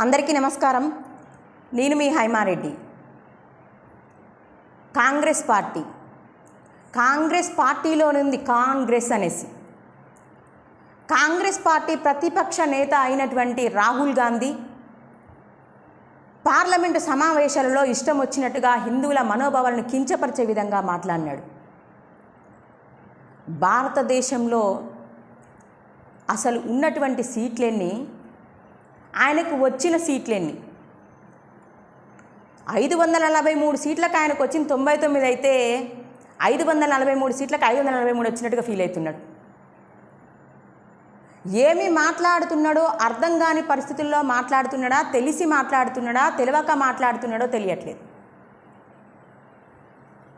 అందరికీ నమస్కారం. నేను మీ హైమారెడ్డి. కాంగ్రెస్ పార్టీ. కాంగ్రెస్ పార్టీలో ఉంది కాంగ్రెస్ అనేసి. కాంగ్రెస్ పార్టీ ప్రతిపక్ష నేత అయినటువంటి రాహుల్ గాంధీ పార్లమెంటు సమావేశాలలో ఇష్టం వచ్చినట్టుగా హిందువుల మనోభావాలను కించపరిచే విధంగా మాట్లాడినాడు. భారతదేశంలో అసలు ఉన్నటువంటి సీట్లన్నీ ఆయనకు వచ్చిన సీట్లెన్ని? ఐదు వందల నలభై మూడు సీట్లకు ఆయనకు వచ్చిన తొంభై తొమ్మిది అయితే ఐదు వందల నలభై మూడు సీట్లకు ఐదు వందల నలభై మూడు వచ్చినట్టుగా ఫీల్ అవుతున్నాడు. ఏమి మాట్లాడుతున్నాడో అర్థం కాని పరిస్థితుల్లో మాట్లాడుతున్నాడా తెలిసి మాట్లాడుతున్నాడా తెలియక మాట్లాడుతున్నాడో తెలియట్లేదు.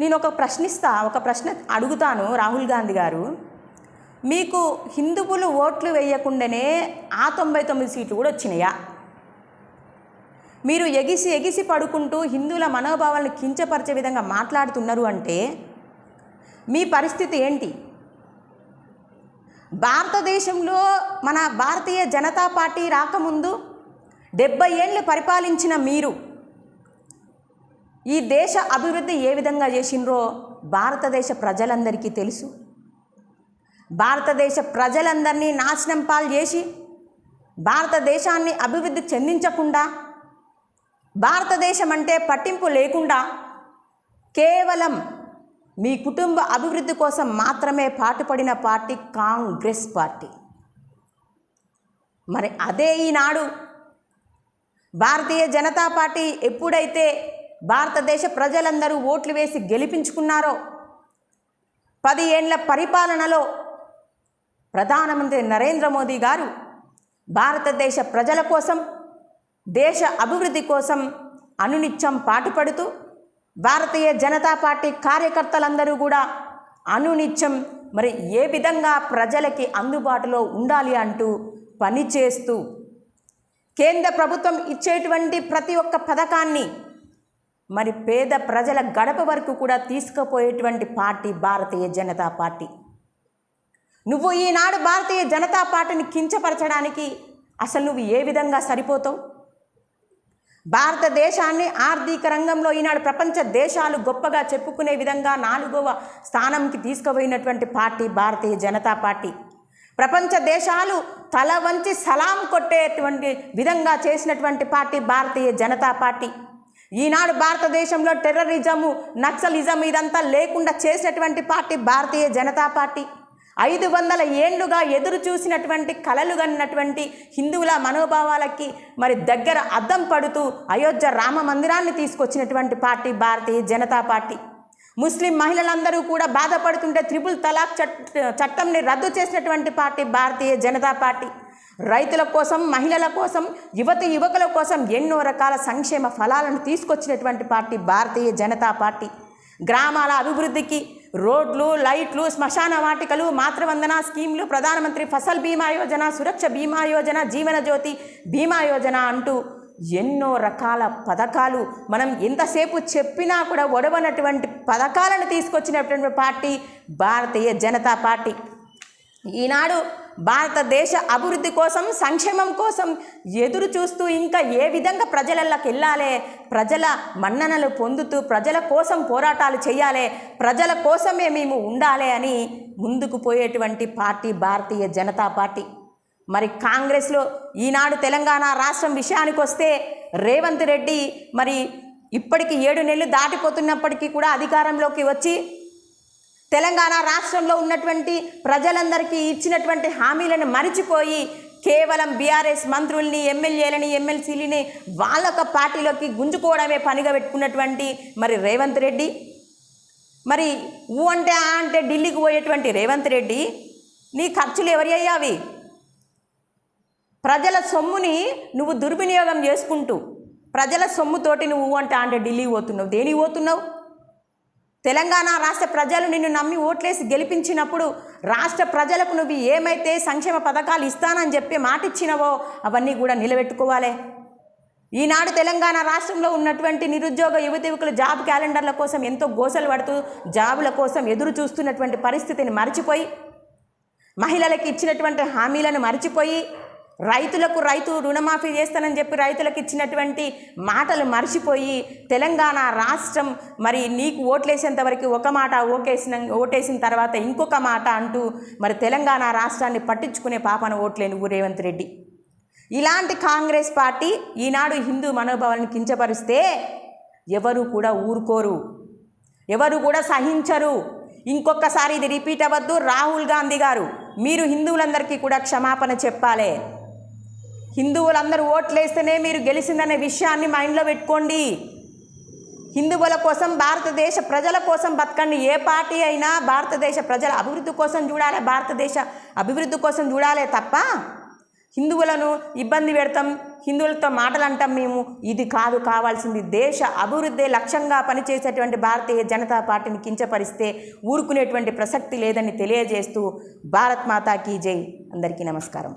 నేను ఒక ప్రశ్నిస్తా ఒక ప్రశ్న అడుగుతాను రాహుల్ గాంధీ గారు. మీకు హిందువులు ఓట్లు వేయకుండానే ఆ తొంభై తొమ్మిది సీట్లు కూడా వచ్చినాయా? మీరు ఎగిసి ఎగిసి పడుకుంటూ హిందువుల మనోభావాలను కించపరిచే విధంగా మాట్లాడుతున్నారు అంటే మీ పరిస్థితి ఏంటి? భారతదేశంలో మన భారతీయ జనతా పార్టీ రాకముందు డెబ్బై ఏళ్ళు పరిపాలించిన మీరు ఈ దేశ అభివృద్ధి ఏ విధంగా చేసినరో భారతదేశ ప్రజలందరికీ తెలుసు. భారతదేశ ప్రజలందరినీ నాశనం పాలు చేసి భారతదేశాన్ని అభివృద్ధి చెందించకుండా భారతదేశం అంటే పట్టింపు లేకుండా కేవలం మీ కుటుంబ అభివృద్ధి కోసం మాత్రమే పాటుపడిన పార్టీ కాంగ్రెస్ పార్టీ. మరి అదే ఈనాడు భారతీయ జనతా పార్టీ ఎప్పుడైతే భారతదేశ ప్రజలందరూ ఓట్లు వేసి గెలిపించుకున్నారో పది ఏండ్ల పరిపాలనలో ప్రధానమంత్రి నరేంద్ర మోదీ గారు భారతదేశ ప్రజల కోసం దేశ అభివృద్ధి కోసం అనునిత్యం పాటుపడుతూ భారతీయ జనతా పార్టీ కార్యకర్తలందరూ కూడా అనునిత్యం మరి ఏ విధంగా ప్రజలకి అందుబాటులో ఉండాలి అంటూ పనిచేస్తూ కేంద్ర ప్రభుత్వం ఇచ్చేటువంటి ప్రతి ఒక్క పథకాన్ని మరి పేద ప్రజల గడప వరకు కూడా తీసుకుపోయేటువంటి పార్టీ భారతీయ జనతా పార్టీ. నువ్వు ఈనాడు భారతీయ జనతా పార్టీని కించపరచడానికి అసలు నువ్వు ఏ విధంగా సరిపోతావు? భారతదేశాన్ని ఆర్థిక రంగంలో ఈనాడు ప్రపంచ దేశాలు గొప్పగా చెప్పుకునే విధంగా నాలుగవ స్థానంకి తీసుకుపోయినటువంటి పార్టీ భారతీయ జనతా పార్టీ. ప్రపంచ దేశాలు తల వంచి సలాం కొట్టేటువంటి విధంగా చేసినటువంటి పార్టీ భారతీయ జనతా పార్టీ. ఈనాడు భారతదేశంలో టెర్రరిజము నక్సలిజం ఇదంతా లేకుండా చేసినటువంటి పార్టీ భారతీయ జనతా పార్టీ. ఐదు వందల ఏండ్లుగా ఎదురు చూసినటువంటి కలలు కన్నటువంటి హిందువుల మనోభావాలకి మరి దగ్గర అద్దం పడుతూ అయోధ్య రామ మందిరాన్ని తీసుకొచ్చినటువంటి పార్టీ భారతీయ జనతా పార్టీ. ముస్లిం మహిళలందరూ కూడా బాధపడుతుంటే త్రిపుల్ తలాక్ చట్ చట్టంని రద్దు చేసినటువంటి పార్టీ భారతీయ జనతా పార్టీ. రైతుల కోసం మహిళల కోసం యువతి యువకుల కోసం ఎన్నో రకాల సంక్షేమ ఫలాలను తీసుకొచ్చినటువంటి పార్టీ భారతీయ జనతా పార్టీ. గ్రామాల అభివృద్ధికి రోడ్లు లైట్లు శ్మశాన వాటికలు మాతృవందన స్కీమ్లు ప్రధానమంత్రి ఫసల్ బీమా యోజన సురక్ష బీమా యోజన జీవన జ్యోతి బీమా యోజన అంటూ ఎన్నో రకాల పథకాలు మనం ఎంతసేపు చెప్పినా కూడా ఒడవనటువంటి పథకాలను తీసుకొచ్చినటువంటి పార్టీ భారతీయ జనతా పార్టీ. ఈనాడు భారతదేశ అభివృద్ధి కోసం సంక్షేమం కోసం ఎదురు చూస్తూ ఇంకా ఏ విధంగా ప్రజలకి వెళ్ళాలి? ప్రజల మన్ననలు పొందుతూ ప్రజల కోసం పోరాటాలు చేయాలి ప్రజల కోసమే మేము ఉండాలి అని ముందుకు పోయేటువంటి పార్టీ భారతీయ జనతా పార్టీ. మరి కాంగ్రెస్లో ఈనాడు తెలంగాణ రాష్ట్రం విషయానికి వస్తే రేవంత్ రెడ్డి మరి ఇప్పటికి ఏడు నెలలు దాటిపోతున్నప్పటికీ కూడా అధికారంలోకి వచ్చి తెలంగాణ రాష్ట్రంలో ఉన్నటువంటి ప్రజలందరికీ ఇచ్చినటువంటి హామీలను మరిచిపోయి కేవలం బీఆర్ఎస్ మంత్రుల్ని ఎమ్మెల్యేలని ఎమ్మెల్సీలని వాళ్ళొక పార్టీలోకి గుంజుకోవడమే పనిగా పెట్టుకున్నటువంటి మరి రేవంత్ రెడ్డి. మరి ఊ అంటే ఆ అంటే ఢిల్లీకి పోయేటువంటి రేవంత్ రెడ్డి నీ ఖర్చులు ఎవరి అయ్యావి ప్రజల సొమ్ముని నువ్వు దుర్వినియోగం చేసుకుంటూ ప్రజల సొమ్ముతోటి నువ్వు అంటే అంటే ఢిల్లీ పోతున్నావు దేనికి పోతున్నావు? తెలంగాణ రాష్ట్ర ప్రజలు నిన్ను నమ్మి ఓట్లేసి గెలిపించినప్పుడు రాష్ట్ర ప్రజలకు నువ్వు ఏమైతే సంక్షేమ పథకాలు ఇస్తానని చెప్పి మాట ఇచ్చినవో అవన్నీ కూడా నిలబెట్టుకోవాలి. ఈనాడు తెలంగాణ రాష్ట్రంలో ఉన్నటువంటి నిరుద్యోగ యువతి యువకులు జాబ్ క్యాలెండర్ల కోసం ఎంతో గోసలు పడుతూ జాబుల కోసం ఎదురు చూస్తున్నటువంటి పరిస్థితిని మర్చిపోయి మహిళలకు ఇచ్చినటువంటి హామీలను మర్చిపోయి రైతులకు రైతు రుణమాఫీ చేస్తానని చెప్పి రైతులకు ఇచ్చినటువంటి మాటలు మర్చిపోయి తెలంగాణ రాష్ట్రం మరి నీకు ఓట్లేసేంత వరకు ఒక మాట ఓకేసిన ఓటేసిన తర్వాత ఇంకొక మాట అంటూ మరి తెలంగాణ రాష్ట్రాన్ని పట్టించుకునే పాపన ఓట్లేని రేవంత్ రెడ్డి. ఇలాంటి కాంగ్రెస్ పార్టీ ఈనాడు హిందూ మనోభావాలను కించపరిస్తే ఎవరు కూడా ఊరుకోరు. ఎవరు కూడా సహించరు. ఇంకొకసారి ఇది రిపీట్ అవ్వద్దు. రాహుల్ గాంధీ గారు మీరు హిందువులందరికీ కూడా క్షమాపణ చెప్పాలి. హిందువులందరూ ఓట్లేస్తేనే మీరు గెలిచిందనే విషయాన్ని మైండ్లో పెట్టుకోండి. హిందువుల కోసం భారతదేశ ప్రజల కోసం బతకండి. ఏ పార్టీ అయినా భారతదేశ ప్రజల అభివృద్ధి కోసం చూడాలి భారతదేశ అభివృద్ధి కోసం చూడాలి తప్ప హిందువులను ఇబ్బంది పెడతాం హిందువులతో మాటలు అంటాం మేము. ఇది కాదు కావాల్సింది దేశ అభివృద్ధి లక్ష్యంగా పనిచేసేటువంటి భారతీయ జనతా పార్టీని కించపరిస్తే ఊరుకునేటువంటి ప్రసక్తి లేదని తెలియజేస్తూ భారత్ మాతాకి జై. అందరికీ నమస్కారం.